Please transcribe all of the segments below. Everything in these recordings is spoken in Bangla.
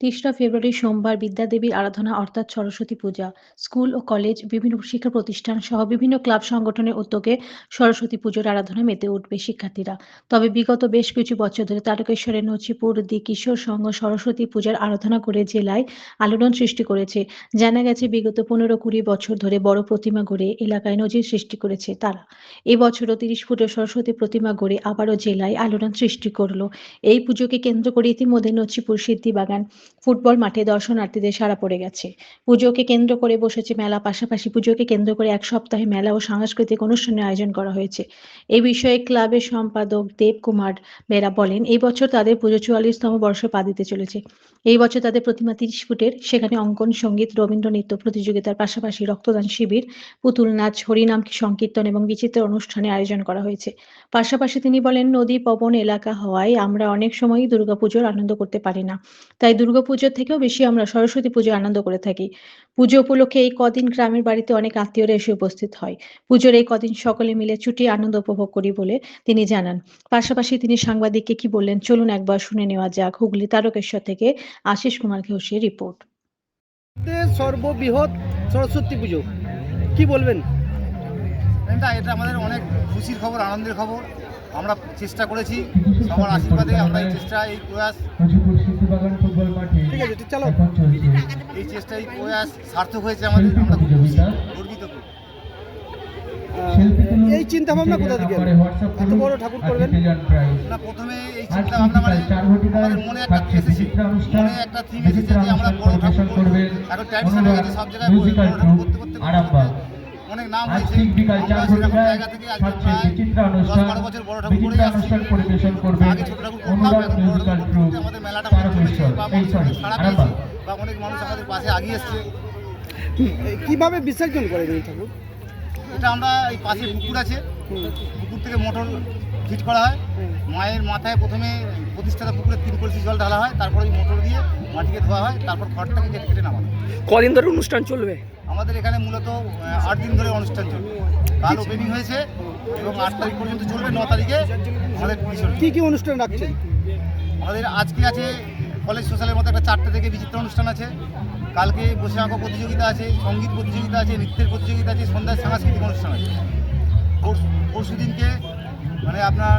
তেসরা ফেব্রুয়ারি সোমবার বিদ্যাদেবীর আরাধনা অর্থাৎ সরস্বতী পূজা। স্কুল ও কলেজ বিভিন্ন শিক্ষা প্রতিষ্ঠান সহ বিভিন্ন ক্লাব সংগঠনের উদ্যোগে সরস্বতী পুজোর আরাধনা মেতে উঠবে শিক্ষার্থীরা। তবে বিগত বেশ কিছু বছর ধরে তারকেশ্বরের নচিপুর দি কিশোর সংঘ সরস্বতী পূজার আরাধনা করে জেলায় আলোড়ন সৃষ্টি করেছে। জানা গেছে, বিগত পনেরো কুড়ি বছর ধরে বড় প্রতিমা গড়ে এলাকায় নজির সৃষ্টি করেছে তারা। এবছরও তিরিশ ফুটের সরস্বতী প্রতিমা গড়ে আবারও জেলায় আলোড়ন সৃষ্টি করল। এই পুজোকে কেন্দ্র করে ইতিমধ্যে নচিপুর সিদ্ধিবাগান ফুটবল মাঠে দর্শনার্থীদের সাড়া পড়ে গেছে। পুজোকে কেন্দ্র করে বসেছে মেলা, পাশাপাশি পুজোকে কেন্দ্র করে এক সপ্তাহে মেলা ও সাংস্কৃতিক অনুষ্ঠানের আয়োজন করা হয়েছে। এই বিষয়ে ক্লাবের সম্পাদক দেব কুমার বেরা বলেন, এই বছর তাদের পুজো চুয়াল্লিশতম বর্ষে পা দিতে চলেছে। এই বছর তাদের প্রতিমা তিরিশ ফুটের, সেখানে অঙ্কন, সংগীত রবীন্দ্র নৃত্য প্রতিযোগিতার পাশাপাশি রক্তদান শিবির পুতুল নাচ হরিনাম, সংকীর্তন এবং বিচিত্র অনুষ্ঠানের আয়োজন করা হয়েছে। পাশাপাশি তিনি বলেন, নদী, পবন, এলাকা হওয়ায় আমরা অনেক সময়ই দুর্গাপুজোর আনন্দ করতে পারি না। তাই দুর্গাপুজোর থেকেও বেশি আমরা সরস্বতী পুজো আনন্দ করে থাকি। পুজো উপলক্ষে এই কদিন গ্রামের বাড়িতে অনেক আত্মীয়রা এসে উপস্থিত হয়। পুজোর এই কদিন সকলে মিলে ছুটি আনন্দ উপভোগ করি বলে তিনি জানান। পাশাপাশি তিনি সাংবাদিককে কি বললেন চলুন একবার শুনে নেওয়া যাক হুগলি তারকেশ্বর থেকে আশিস কুমার ঘোষের রিপোর্ট। সর্ববৃহৎ সরস্বতী পুজো। কি বলবেন? এটা এটা আমাদের অনেক খুশির খবর আনন্দের খবর। আমরা চেষ্টা করেছি সবার আশীর্বাদে আমরা এই চেষ্টা এই প্রয়াস ঠিক আছে তো চলো এই চেষ্টা এই প্রয়াস সার্থক হয়েছে আমাদের আমরা গর্বিত এই চিন্তা ভাবনা কোথা থেকে? এত বড় ঠাকুর করবেন? না প্রথমে এই চিন্তা ভাবনা মানে আমাদের মনে একটা এসেছে। মনে একটা থিম এসেছে যে আমরা বড় ঠাকুর করব। এখন হয়ে সব জায়গায় বড় ঠাকুর করতে করতে করতে অনেক নাম হয়েছে। জায়গা থেকে আজকে প্রায় দশ বারো বছর বড় ঠাকুর আসছি আগে ছোট ঠাকুর করতাম এখন বড় ঠাকুর করতে আমাদের মেলাটা অনেক চলেছে বা অনেক সাড়া পেয়েছে বা অনেক মানুষ আমাদের পাশে আগিয়ে এসছে। কীভাবে বিসর্জন করেন এই ঠাকুর? এটা আমরা এই পাশে পুকুর আছে। পুকুর থেকে মোটর ফিট করা হয়। মায়ের মাথায় প্রথমে প্রতিষ্ঠাতা পুকুরে তিন কলসি জল ঢালা হয় তারপর ওই মোটর দিয়ে মাটিকে ধোয়া হয় তারপর খড়টাকে কেটে কেটে নামানো কদিন ধরে অনুষ্ঠান চলবে? আমাদের এখানে মূলত আট দিন ধরে অনুষ্ঠান চলবে। কাল ওপেনিং হয়েছে এবং আট তারিখ পর্যন্ত চলবে ন তারিখে আমাদের কি কি অনুষ্ঠান রাখছেন? আমাদের আজকে আছে কলেজ সোশ্যালের মতো একটা চারটে থেকে বিচিত্র অনুষ্ঠান আছে। কালকে বসে আঁকো প্রতিযোগিতা আছে সংগীত প্রতিযোগিতা আছে নৃত্যের প্রতিযোগিতা আছে সন্ধ্যায় সাংস্কৃতিক অনুষ্ঠান আছে। পরশু দিনকে মানে আপনার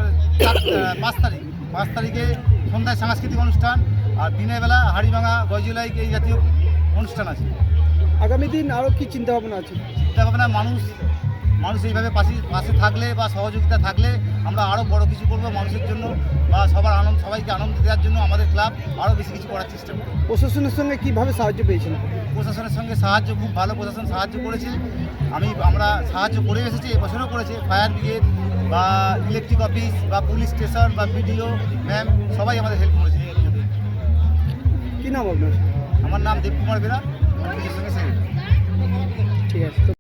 পাঁচ তারিখ পাঁচ তারিখে সন্ধ্যায় সাংস্কৃতিক অনুষ্ঠান আর দিনের বেলা হাড়িভাঙা গজলাইক এই জাতীয় অনুষ্ঠান আছে। আগামী দিন আরও কি চিন্তা ভাবনা আছে? চিন্তা ভাবনা মানুষ মানুষ এইভাবে পাশে পাশে থাকলে বা সহযোগিতা থাকলে আমরা আরও বড় কিছু করব মানুষের জন্য বা সবার আনন্দ সবাইকে আনন্দ দেওয়ার জন্য আমাদের ক্লাব আরও বেশি কিছু করার চেষ্টা করবে। প্রশাসনের সঙ্গে কীভাবে সাহায্য পেয়েছেন? প্রশাসনের সঙ্গে সাহায্য খুব ভালো প্রশাসন সাহায্য করেছে। আমি আমরা সাহায্য করে এসেছি এবছরও করেছে। ফায়ার ব্রিগেড বা ইলেকট্রিক অফিস বা পুলিশ স্টেশন বা বিডিও ম্যাম সবাই আমাদের হেল্প করেছে। কি নাম আপনার? আমার নাম দেবকুমার বেরা। ঠিক আছে।